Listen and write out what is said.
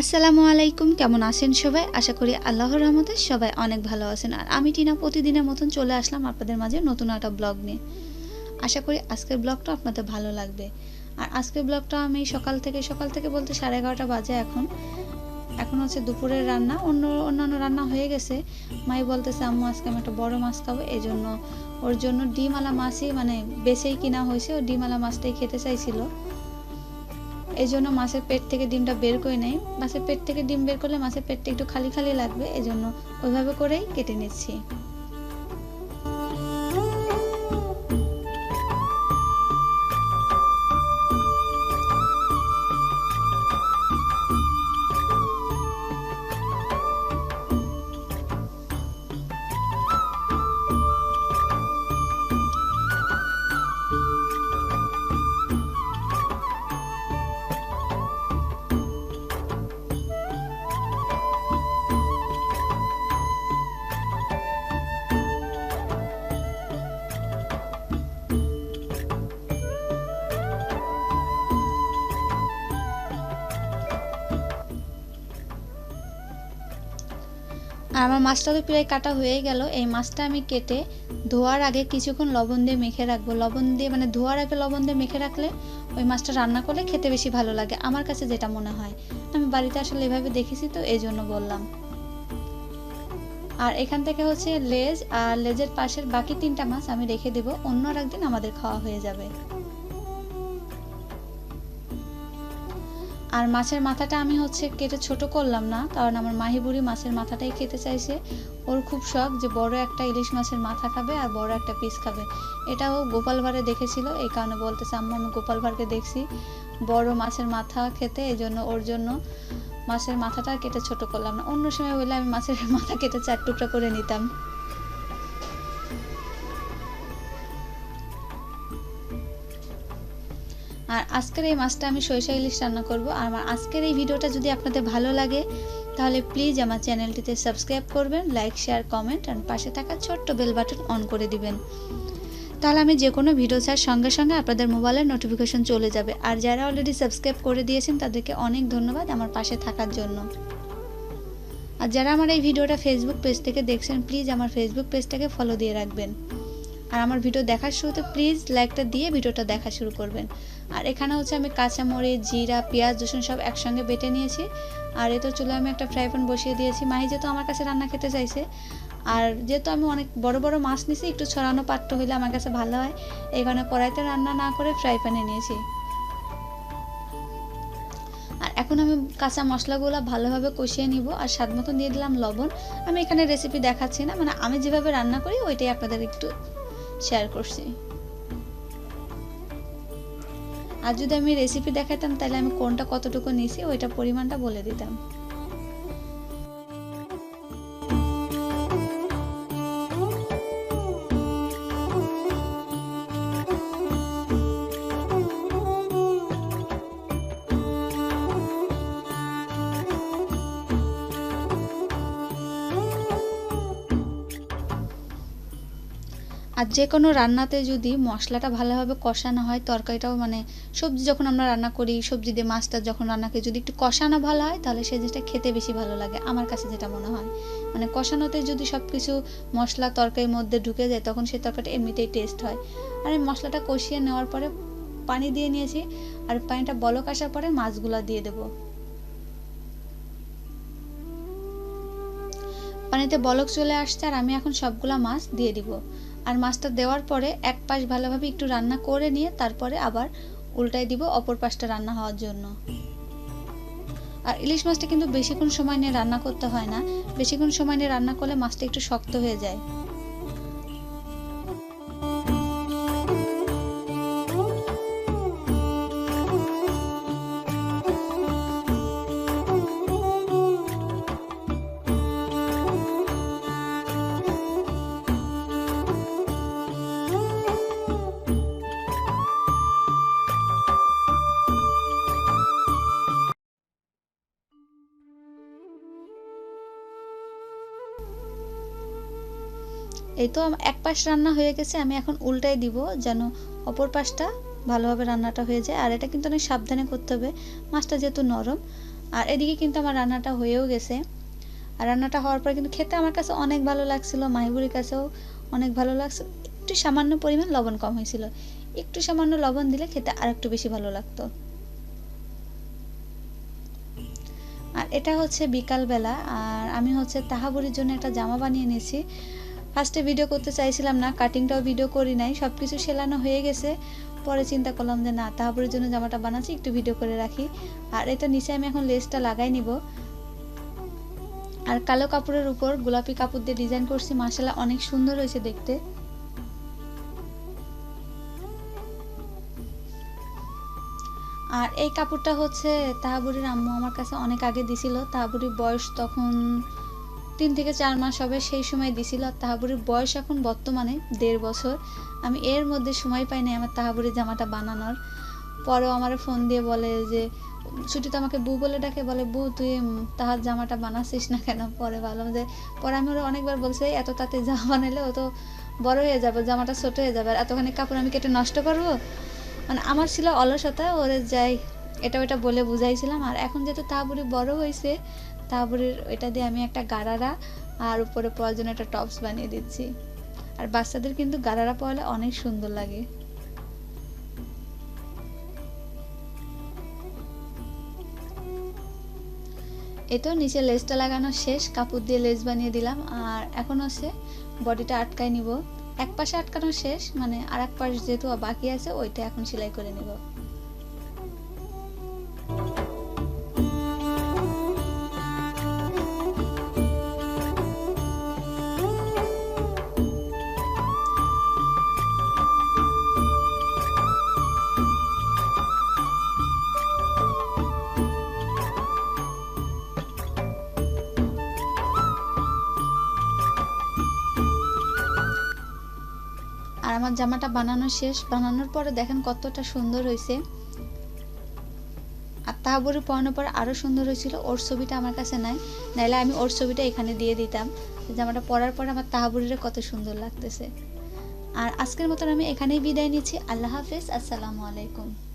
আসসালামু আলাইকুম, কেমন আছেন সবাই? আশা করি আল্লাহর রহমতে সবাই অনেক ভালো আছেন। আর আমি টিনা প্রতিদিনের মতন চলে আসলাম আপনাদের মাঝে নতুন একটা ব্লগ নিয়ে। আশা করি আজকের ব্লগটা আপনাদের ভালো লাগবে। আর আজকের ব্লগটা আমি সকাল থেকে সকাল থেকে বলতে সাড়ে এগারোটা বাজে এখন। এখন হচ্ছে দুপুরের রান্না। অন্য, অন্যান্য রান্না হয়ে গেছে। মাই বলতেছে, আম্মু, আজকে আমি একটা বড় মাছ খাব। এই জন্য ওর জন্য ডিমালা মাছই মানে বেছেই কিনা হয়েছে। ও ডিমালা মাছটাই খেতে চাইছিল। এই জন্য মাছের পেট থেকে ডিমটা বের করে নেই। মাছের পেট থেকে ডিম বের করলে মাছের পেটটা একটু খালি খালি লাগবে এই জন্য ওইভাবে করেই কেটে নিচ্ছি। আমার মাছটা তো প্রায় কাটা হয়ে গেল। এই মাছটা আমি কেটে ধোয়ার আগে কিছুক্ষণ লবণ দিয়ে মেখে রাখব। লবণ দিয়ে মানে ধোয়ার আগে লবণ দিয়ে মেখে রাখলে ওই মাছটা রান্না করলে খেতে বেশি ভালো লাগে, আমার কাছে যেটা মনে হয়। আমি বাড়িতে আসলে এভাবে দেখেছি তো এই জন্য বললাম। আর এখান থেকে হচ্ছে লেজ, আর লেজের পাশের বাকি তিনটা মাছ আমি রেখে দেবো, অন্য আর একদিন আমাদের খাওয়া হয়ে যাবে। আর মাছের মাথাটা আমি হচ্ছে কেটে ছোট করলাম না, কারণ আমার মাহিবুড়ি মাছের মাথাটাই খেতে চাইছে। ওর খুব শখ যে বড় একটা ইলিশ মাছের মাথা খাবে আর বড় একটা পিস খাবে। এটা ও গোপাল ভাড়ে দেখেছিল, এই কারণে বলতেছে, আম্মু, আমি গোপাল ভাড়কে দেখছি। বড় মাছের মাথা খেতে, এই জন্য ওর জন্য মাছের মাথাটা কেটে ছোট করলাম না। অন্য সময় হলে আমি মাছের মাথা কেটে চার টুকরা করে নিতাম। আর আজকের এই মাছটা আমি সরিষা ইলিশ রান্না করব। আর আমার আজকের এই ভিডিওটা যদি আপনাদের ভালো লাগে, তাহলে প্লিজ আমার চ্যানেলটিতে সাবস্ক্রাইব করবেন লাইক শেয়ার কমেন্ট আর পাশে থাকা ছোট্ট বেল বাটন অন করে দিবেন। তাহলে আমি যে কোনো ভিডিও ছাড় সঙ্গে সঙ্গে আপনাদের মোবাইলের নোটিফিকেশন চলে যাবে। আর যারা অলরেডি সাবস্ক্রাইব করে দিয়েছেন, তাদেরকে অনেক ধন্যবাদ আমার পাশে থাকার জন্য। আর যারা আমার এই ভিডিওটা ফেসবুক পেজ থেকে দেখছেন প্লিজ আমার ফেসবুক পেজটাকে ফলো দিয়ে রাখবেন। আর আমার ভিডিও দেখার শুরুতে প্লিজ লাইকটা দিয়ে ভিডিওটা দেখা শুরু করবেন। আর এখানে হচ্ছে আমি কাঁচামরিচ জিরা, পেঁয়াজ, রসুন সব একসঙ্গে বেটে নিয়েছি। আর এ তো চুলে আমি একটা ফ্রাই প্যান বসিয়ে দিয়েছি। মাহি যেহেতু আমার কাছে রান্না খেতে চাইছে, আর যেহেতু আমি অনেক বড় বড় মাছ নিয়েছি একটু ছড়ানো পাত্র হইলে আমার কাছে ভালো হয়। এই কারণে কড়াইতে রান্না না করে ফ্রাই প্যানে নিয়েছি। আর এখন আমি কাঁচা মশলাগুলো ভালোভাবে কষিয়ে নিব। আর স্বাদ মতন দিয়ে দিলাম লবণ। আমি এখানে রেসিপি দেখাচ্ছি না মানে আমি যেভাবে রান্না করি, ওইটাই আপনাদের একটু শেয়ার করছি। আর যদি আমি রেসিপি দেখাতাম, তাহলে আমি কোনটা কতটুকু নিয়েছি, ওইটা পরিমাণটা বলে দিতাম। আর যে কোনো রান্নাতে যদি মশলাটা ভালোভাবে কষানো হয়, তরকারিটাও মানে সবজি যখন আমরা রান্না করি, সবজি দিয়ে মাছটা যখন রান্না করি যদি একটু কষানো ভালো হয়, তাহলে সে জিনিসটা খেতে বেশি ভালো লাগে। আমার কাছে যেটা মনে হয়। মানে কষানোতে যদি সব কিছু মশলা তরকারির মধ্যে ঢুকে যায়, তখন সেই তরকারিটা এমনিতেই টেস্ট হয়। আর এই মশলাটা কষিয়ে নেওয়ার পরে পানি দিয়ে নিয়েছি, আর পানিটা বলক আসার পরে মাছগুলো দিয়ে দেবো। পানিতে বলক চলে আসছে, আর আমি এখন সবগুলা মাছ দিয়ে দিব। আর মাছটা দেওয়ার পরে এক পাশ ভালোভাবে একটু রান্না করে নিয়ে তারপরে আবার উল্টাই দিব অপর পাশটা রান্না হওয়ার জন্য। আর ইলিশ মাছটা কিন্তু বেশিক্ষণ সময় নিয়ে রান্না করতে হয় না। বেশিক্ষণ সময় নিয়ে রান্না করলে মাছটা একটু শক্ত হয়ে যায়। এই তো এক পাশ রান্না হয়ে গেছে, আমি এখন উল্টাই দিব যেন অপর পাশটা ভালোভাবে রান্নাটা হয়ে যায়। আর এটা কিন্তু অনেক সাবধানে করতে হবে, মাছটা যেহেতু নরম। আর এদিকে কিন্তু আমার রান্নাটা হয়েও গেছে। আর রান্নাটা হওয়ার পর কিন্তু খেতে আমার কাছে অনেক ভালো লাগছিল, মাহিবুরের কাছেও অনেক ভালো লাগছে। একটু সামান্য পরিমাণ লবণ কম হয়েছিল। একটু সামান্য লবণ দিলে খেতে আর একটু বেশি ভালো লাগতো। আর এটা হচ্ছে বিকালবেলা, আর আমি হচ্ছে তাহাবুরির জন্য একটা জামা বানিয়ে নিয়েছি। ফার্স্টে ভিডিও করতে চাইছিলাম না কাটিংটাও ভিডিও করি নাই সব কিছু সেলানো হয়ে গেছে। পরে চিন্তা করলাম যে না তাহাবুরির জন্য জামাটা বানাচ্ছি, একটু ভিডিও করে রাখি। আর এটা নিচে আমি এখন লেসটা লাগাই নিব। আর কালো কাপড়ের উপর গোলাপি কাপড় দিয়ে ডিজাইন করছি মাসালা অনেক সুন্দর হয়েছে দেখতে। আর এই কাপড়টা হচ্ছে তাহাবুরির আম্মু আমার কাছে অনেক আগে দিছিল তাহাবুরির বয়স তখন তিন থেকে চার মাস হবে সেই সময় দিছিল আর তাহাবুরির বয়স এখন বর্তমানে দেড় বছর। আমি এর মধ্যে সময় পাই নাই আমার তাহাবুরির জামাটা বানানোর। পরেও আমার ফোন দিয়ে বলে যে ছুটি তো আমাকে বু বলে ডাকে। বলে বু তুই তাহার জামাটা বানাচ্ছিস না কেন? পরে ভাবলাম যে, পরে আমি ওরা অনেকবার বলছে, এত তাতে জামা বানালে ও তো বড় হয়ে যাবে, জামাটা ছোট হয়ে যাবে। আর এতখানি কাপড় আমি কেটে নষ্ট করব? মানে আমার ছিল অলসতা, ওরে যাই এটা ওটা বলে বুঝাইছিলাম। আর এখন যেহেতু তাহাবুরি বড় হয়েছে তাহাবুরির ওইটা দিয়ে আমি একটা গারারা আর উপরে পরার জন্য একটা টপস বানিয়ে দিচ্ছি। আর বাচ্চাদের কিন্তু গারারা পরালে অনেক সুন্দর লাগে। এতো নিচে লেসটা লাগানো শেষ, কাপড় দিয়ে লেস বানিয়ে দিলাম। আর এখন হচ্ছে বডিটা আটকায় নিব। এক পাশে আটকানো শেষ মানে আর এক পাশ যেহেতু বাকি আছে, ওইটা এখন সেলাই করে নিব। আমার জামাটা বানানো শেষ। বানানোর পরে দেখেন কতটা সুন্দর হয়েছে। আর তাহাবুরি পড়ানোর পর আরও সুন্দর হয়েছিল। ওর ছবিটা আমার কাছে নাই। নাইলে আমি ওর ছবিটা এখানে দিয়ে দিতাম। জামাটা পরার পর আমার তাহাবুরিরা কত সুন্দর লাগতেছে। আর আজকের মতন আমি এখানেই বিদায় নিচ্ছি। আল্লাহ হাফিজ। আসসালামু আলাইকুম।